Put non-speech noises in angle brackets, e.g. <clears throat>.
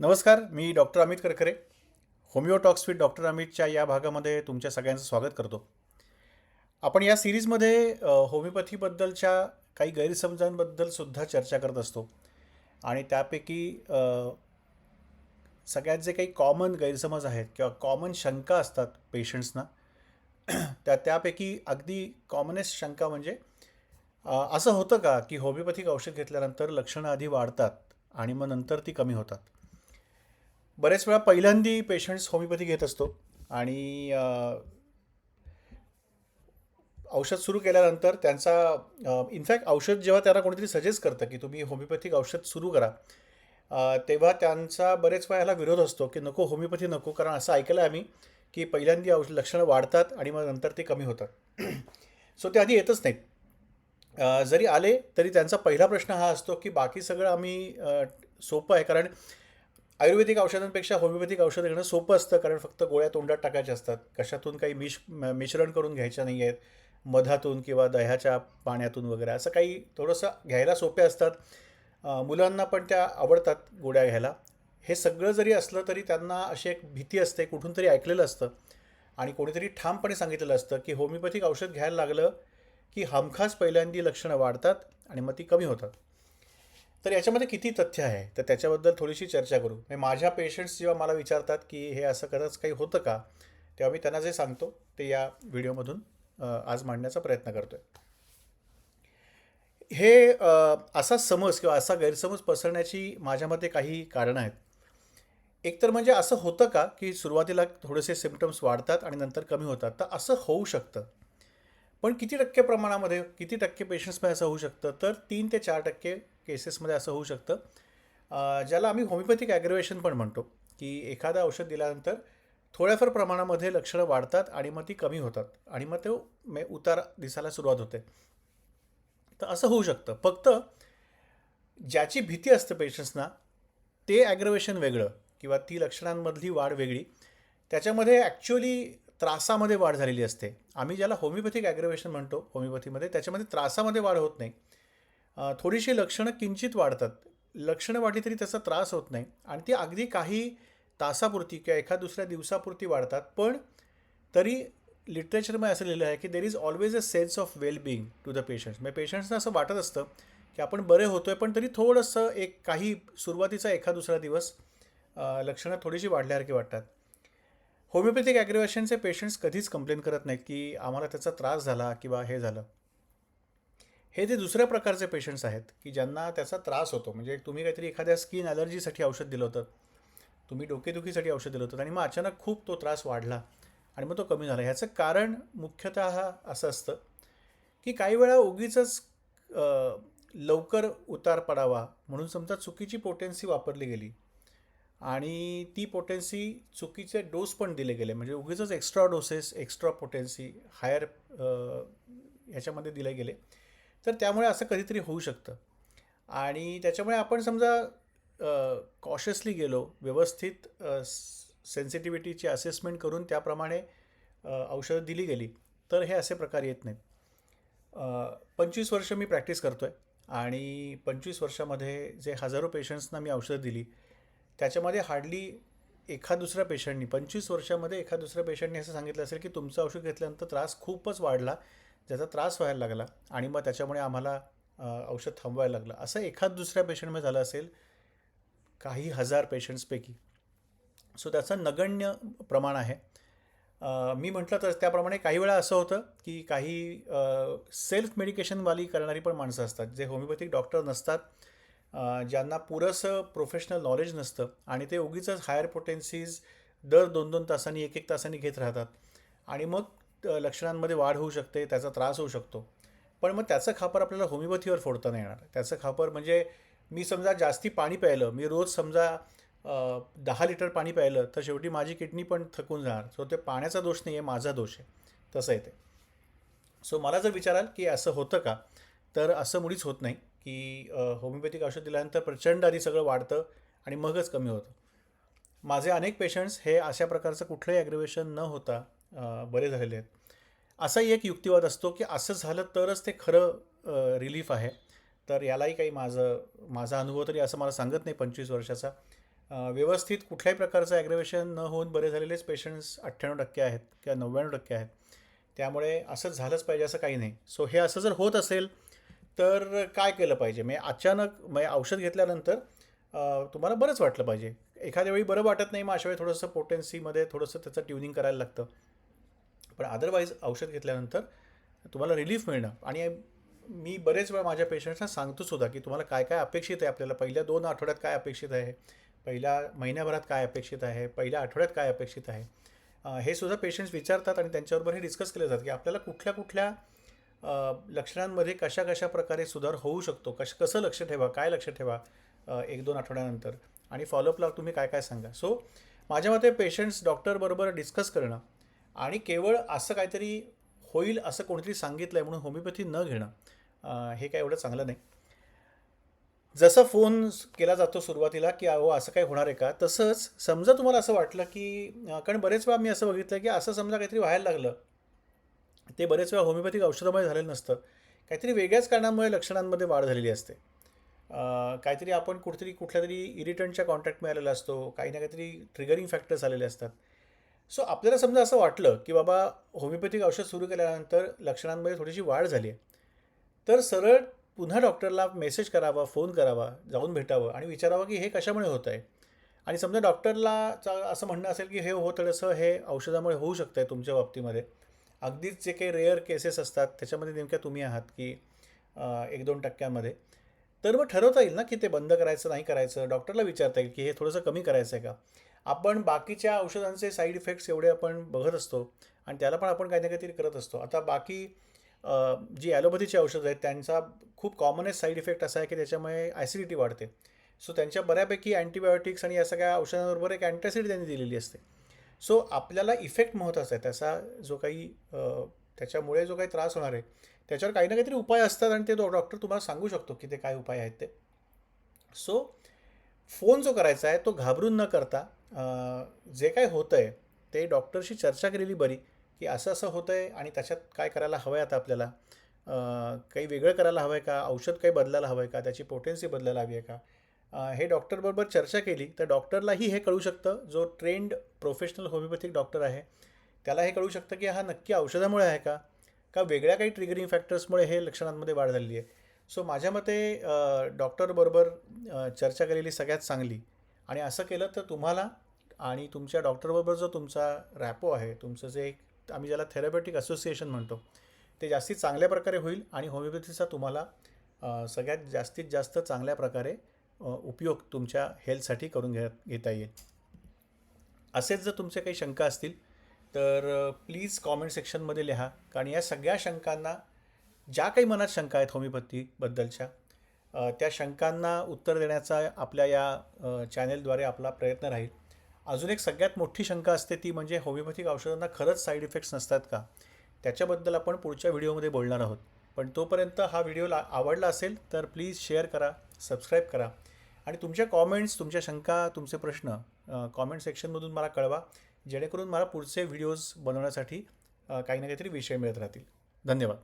नमस्कार मी doctor Amit Karkare Homeotox with doctor अमितच्या या भागामध्ये तुमच्या सगळ्यांचं स्वागत करतो. आपण या सिरीजमध्ये होमिओपॅथीबद्दलच्या काही गैरसमजांबद्दल सुद्धा चर्चा करत असतो. आणि त्यापैकी सगळ्यात जे काही कॉमन गैरसमज आहेत किंवा कॉमन शंका असतात पेशंट्सना त्या त्यापैकी अगदी कॉमनेस्ट शंका म्हणजे असं होतं का की होमिओपॅथिक औषध घेतल्यानंतर लक्षणं आधी वाढतात आणि मग नंतर ती कमी होतात? बरेच वेळा पहिल्यांदी पेशंट्स होमिओपॅथी घेत असतो. आणि औषध सुरू केल्यानंतर त्यांचा इनफॅक्ट औषध जेव्हा त्यांना कोणीतरी सजेस्ट करतं की तुम्ही होमिओपॅथिक औषध सुरू करा तेव्हा त्यांचा बरेच वेळा ह्याला विरोध असतो की नको होमिओपॅथी नको कारण असं ऐकलं आहे आम्ही की पहिल्यांदी औषध लक्षणं वाढतात आणि मग नंतर ते कमी होतात. <clears throat> सो ते आधी येतच नाहीत. जरी आले तरी त्यांचा पहिला प्रश्न हा असतो की बाकी सगळं आम्ही सोपं आहे. कारण आयुर्वेदिक औषधांपेक्षा होमिओपॅथिक औषधं घेणं सोपं असतं कारण फक्त गोळ्या तोंडात टाकायच्या असतात. कशातून काही मिश म- मिश्रण करून घ्यायच्या नाही आहेत. मधातून किंवा दह्याच्या पाण्यातून वगैरे असं काही थोडंसं घ्यायला सोपे असतात. मुलांना पण त्या आवडतात गोळ्या घ्यायला. हे सगळं जरी असलं तरी त्यांना अशी एक भीती असते कुठून तरी ऐकलेलं असतं. आणि कोणीतरी ठामपणे सांगितलेलं असतं की होमिओपॅथिक औषध घ्यायला लागलं की हमखास पहिल्यांदी लक्षणं वाढतात आणि मग ती कमी होतात. तर याच्यामध्ये किती तथ्य आहे? तर त्याच्याबद्दल थोडीशी चर्चा करू. म्हणजे माझ्या पेशंट्स जेव्हा मला विचारतात की हे असं खरंच काही होतं का? तेव्हा मी त्यांना जे सांगतो ते या व्हिडिओमधून आज मांडण्याचा प्रयत्न करतो आहे हे असा समज किंवा असा गैरसमज पसरण्याची माझ्या मते काही कारणं आहेत. एक तर म्हणजे असं होतं का की सुरुवातीला थोडेसे सिम्पटम्स वाढतात आणि नंतर कमी होतात? तर असं होऊ शकतं. पण किती टक्के प्रमाणामध्ये किती टक्के पेशंट्समध्ये असं होऊ शकतं? तर तीन ते चार टक्के केसेसमध्ये असं होऊ शकतं. ज्याला आम्ही होमिओपॅथिक ॲग्रेवेशन पण म्हणतो की एखादं औषध दिल्यानंतर थोड्याफार प्रमाणामध्ये लक्षणं वाढतात आणि मग ती कमी होतात आणि मग ते मे उतार दिसायला सुरुवात होते. तर असं होऊ शकतं. फक्त ज्याची भीती असते पेशंट्सना ते ॲग्रवेशन वेगळं किंवा ती लक्षणांमधली वाढ वेगळी. त्याच्यामध्ये ॲक्च्युअली त्रासामध्ये वाढ झालेली असते. आम्ही ज्याला होमिओपॅथिक ॲग्रेवेशन म्हणतो होमिओपॅथीमध्ये त्याच्यामध्ये त्रासामध्ये वाढ होत नाही. थोडीशी लक्षणं किंचित वाढतात. लक्षणं वाढली तरी त्याचा त्रास होत नाही. आणि ती अगदी काही तासापुरती किंवा एखाद दुसऱ्या दिवसापुरती वाढतात. पण तरी लिटरेचरमध्ये असं लिहिलं आहे की there is always a sense of wellbeing to the patients म्हणजे पेशंट्सना असं वाटत असतं की आपण बरे होतो आहे पण तरी थोडंसं एक काही सुरुवातीचा एखाद दुसरा दिवस लक्षणं थोडीशी वाढल्यासारखी वाटतात. होमिओपॅथिक ॲग्रिवेशनचे पेशंट्स कधीच कंप्लेन करत नाहीत की आम्हाला त्याचा त्रास झाला किंवा हे झालं. हे जे दुसऱ्या प्रकारचे पेशंट्स आहेत की ज्यांना त्याचा त्रास होतो म्हणजे तुम्ही काहीतरी एखाद्या स्किन ॲलर्जीसाठी औषध दिलं होतं तुम्ही डोकेदुखीसाठी औषध दिलं होतं आणि मग अचानक खूप तो त्रास वाढला आणि मग तो कमी झाला. ह्याचं कारण मुख्यतः असं असतं की काही वेळा उगीच लवकर उतार पडावा म्हणून समजा चुकीची पोटेन्सी वापरली गेली आणि ती पोटेन्सी चुकीचे डोस पण दिले गेले. म्हणजे उगीच extra doses extra potency higher ह्याच्यामध्ये दिले गेले. तर त्यामुळे असं कधीतरी होऊ शकतं. आणि त्याच्यामुळे आपण समजा कॉशियसली गेलो व्यवस्थित सेन्सिटिव्हिटीची असेसमेंट करून त्याप्रमाणे औषधं दिली गेली तर हे असे प्रकार येत नाहीत. पंचवीस वर्ष मी प्रॅक्टिस करतो आहे आणि पंचवीस वर्षामध्ये जे हजारो पेशंट्सना मी औषधं दिली त्याच्यामध्ये हार्डली एखाद दुसऱ्या पेशंटनी पंचवीस वर्षामध्ये एखाद दुसऱ्या पेशंटने असं सांगितलं असेल की तुमचं औषध घेतल्यानंतर त्रास खूपच वाढला ज्याचा त्रास व्हायला लागला आणि मग त्याच्यामुळे आम्हाला औषध थांबवायला लागलं. असं एखाद दुसऱ्या पेशंटमध्ये झालं असेल काही हजार पेशंट्सपैकी सो त्याचं नगण्य प्रमाण आहे. मी म्हटलं तर त्याप्रमाणे काही वेळा असं होतं की काही सेल्फ मेडिकेशनवाली करणारी पण माणसं असतात जे होमिओपॅथिक डॉक्टर नसतात. ज्यांना पुरंसं प्रोफेशनल नॉलेज नसतं आणि ते उगीच हायर पोटेन्सीज दर दोन दोन तासांनी एक एक तासांनी घेत राहतात. आणि मग लक्षणांमध्ये वाढ होऊ शकते त्याचा त्रास होऊ शकतो. पण मग त्याचं खापर आपल्याला होमिओपॅथीवर फोडता नाही येणार. त्याचं खापर म्हणजे मी समजा जास्ती पाणी प्यायलं मी रोज समजा दहा लिटर पाणी प्यायलं तर शेवटी माझी किडनी पण थकून जाणार. सो ते पाण्याचा दोष नाही आहे माझा दोष आहे. तसं आहे ते. सो मला जर विचाराल की असं होतं का तर असं मुळीच होत नाही. की होमिओपॅथिक औषध दिल्यानंतर प्रचंड आधी सगळं वाढतं आणि मगच कमी होतं. माझे अनेक पेशंट्स हे अशा प्रकारचं कुठलंही ॲग्रिवेशन न होता बरे झालेले आहेत. असाही एक युक्तिवाद असतो की असं झालं तरच ते खरं रिलीफ आहे. तर यालाही काही माझं माझा अनुभव तरी असं मला सांगत नाही पंचवीस वर्षाचा. व्यवस्थित कुठल्याही प्रकारचं ॲग्रेवेशन न होऊन बरे झालेलेच पेशंट्स अठ्ठ्याण्णव टक्के आहेत किंवा नव्याण्णव टक्के आहेत. त्यामुळे असंच झालंच पाहिजे असं काही नाही. सो हे असं जर होत असेल तर काय केलं पाहिजे? म्हणजे अचानक म्हणजे औषध घेतल्यानंतर तुम्हाला बरंच वाटलं पाहिजे. एखाद्या वेळी बरं वाटत नाही मग अशा वेळी थोडंसं पोटेन्सीमध्ये थोडंसं त्याचं ट्युनिंग करायला लागतं. पण अदरवाईज औषध घेतल्यानंतर तुम्हाला रिलीफ मिळणं. आणि मी बरेच वेळा माझ्या पेशंट्सना सांगतो सुद्धा की तुम्हाला काय काय अपेक्षित आहे आपल्याला? पहिल्या दोन आठवड्यात काय अपेक्षित आहे? पहिल्या महिन्याभरात काय अपेक्षित आहे? पहिल्या आठवड्यात काय अपेक्षित आहे? हे सुद्धा पेशंट्स विचारतात आणि त्यांच्याबरोबर हे डिस्कस केलं जातं की आपल्याला कुठल्या कुठल्या लक्षणांमध्ये कशा कशा प्रकारे सुधार होऊ शकतो? कश कसं लक्ष ठेवा? काय लक्ष ठेवा? एक दोन आठवड्यानंतर. आणि फॉलोअपला तुम्ही काय काय सांगा? सो माझ्या मते पेशंट्स डॉक्टरबरोबर डिस्कस करणं आणि केवळ असं काहीतरी होईल असं कोणीतरी सांगितलं आहे म्हणून होमिओपॅथी न घेणं हे काय एवढं चांगलं नाही. जसं फोन केला जातो सुरुवातीला की अहो असं काही होणार आहे का? तसंच समजा तुम्हाला असं वाटलं की कारण बरेच वेळा मी असं बघितलं की असं समजा काहीतरी व्हायला लागलं ते बरेच वेळा होमिओपॅथिक औषधामुळे झालेलं नसतं. काहीतरी वेगळ्याच कारणामुळे लक्षणांमध्ये वाढ झालेली असते. काहीतरी आपण कुठेतरी कुठल्या तरी इरिटंटच्या कॉन्टॅक्ट मिळालेला असतो काही ना काहीतरी ट्रिगरिंग फॅक्टर्स आलेले असतात. सो आपल्याला समजा असं वाटलं की बाबा होमिओपॅथिक औषध सुरू केल्यानंतर लक्षणांमध्ये थोडीशी वाढ झाली आहे. तर सरळ पुन्हा डॉक्टरला मेसेज करावा फोन करावा जाऊन भेटावं आणि विचारावं की हे कशामुळे होत आहे? आणि समजा डॉक्टरला असं म्हणणं असेल की हे हो थोडंसं हे औषधामुळे होऊ शकतं आहे तुमच्या बाबतीमध्ये. अगदीच जे काही रेअर केसेस असतात त्याच्यामध्ये नेमक्या तुम्ही आहात की एक दोन टक्क्यांमध्ये. तर मग ठरवता येईल ना की ते बंद करायचं नाही करायचं? डॉक्टरला विचारता येईल की हे थोडंसं कमी करायचं आहे का? आपण बाकीच्या औषधांचे साईड इफेक्ट्स एवढे आपण बघत असतो आणि त्याला पण आपण काही ना काहीतरी करत असतो. आता बाकी जी ॲलोपॅथीची औषधं आहेत त्यांचा खूप कॉमनच साईड इफेक्ट असा आहे की त्याच्यामुळे ॲसिडिटी वाढते. सो त्यांच्या बऱ्यापैकी अँटीबायोटिक्स आणि या सगळ्या औषधांबरोबर एक अँटॅसिड त्यांनी दिलेली असते. सो आपल्याला इफेक्ट महत्त्वाचा आहे. त्याचा जो काही त्याच्यामुळे जो काही त्रास होणार आहे त्याच्यावर काही ना काहीतरी उपाय असतात आणि ते डॉक्टर तुम्हाला सांगू शकतो की ते काय उपाय आहेत ते. सो फोन जो करायचा आहे तो घाबरून न करता जे काय होतं आहे ते डॉक्टरशी चर्चा केलेली बरी की असं असं होतं आहे आणि त्याच्यात काय करायला हवं आहे आता आपल्याला? काही वेगळं करायला हवं आहे का? औषध काही बदलायला हवं आहे का? त्याची पोटेन्सी बदलायला हवी आहे का? हे डॉक्टरबरोबर चर्चा केली. तर डॉक्टरलाही हे कळू शकतं. जो ट्रेंड प्रोफेशनल होमिओपॅथिक डॉक्टर आहे त्याला हे कळू शकतं की हा नक्की औषधामुळे आहे का? का वेगळ्या काही ट्रिगरिंग फॅक्टर्समुळे हे लक्षणांमध्ये वाढ झालेली आहे? सो माझ्या मते डॉक्टरबरोबर चर्चा केलेली सगळ्यात चांगली. आणि असं केलं तर तुम्हाला आणि तुमच्या डॉक्टरबरोबर जो तुमचा रॅपो आहे तुमचं जे एक आम्ही ज्याला थेरपॅटिक असोसिएशन म्हणतो ते जास्तीत चांगल्या प्रकारे होईल आणि होमिओपॅथीचा तुम्हाला सगळ्यात जास्तीत जास्त चांगल्या प्रकारे उपयोग तुमच्या हेल्थसाठी करून घ्या घेता येईल. असेच जर तुमचे काही शंका असतील तर प्लीज कॉमेंट सेक्शनमध्ये लिहा. कारण या सगळ्या शंकांना ज्या काही मनात शंका आहेत होमिओपॅथीबद्दलच्या त्या शंकांना उत्तर देण्याचा आपल्या या चॅनेलद्वारे आपला प्रयत्न राहील. अजून एक सगळ्यात मोठी शंका असते ती म्हणजे होमिओपॅथिक औषधांना खरंच साईड इफेक्ट्स नसतात का? त्याच्याबद्दल आपण पुढच्या व्हिडिओमध्ये बोलणार आहोत. पण तोपर्यंत हा व्हिडिओ ला आवडला असेल तर प्लीज शेअर करा. सबस्क्राईब करा. आणि तुमच्या कॉमेंट्स तुमच्या शंका तुमचे प्रश्न कॉमेंट सेक्शनमधून मला कळवा. जेणेकरून मला पुढचे व्हिडिओज बनवण्यासाठी काही ना काहीतरी विषय मिळत राहतील. धन्यवाद.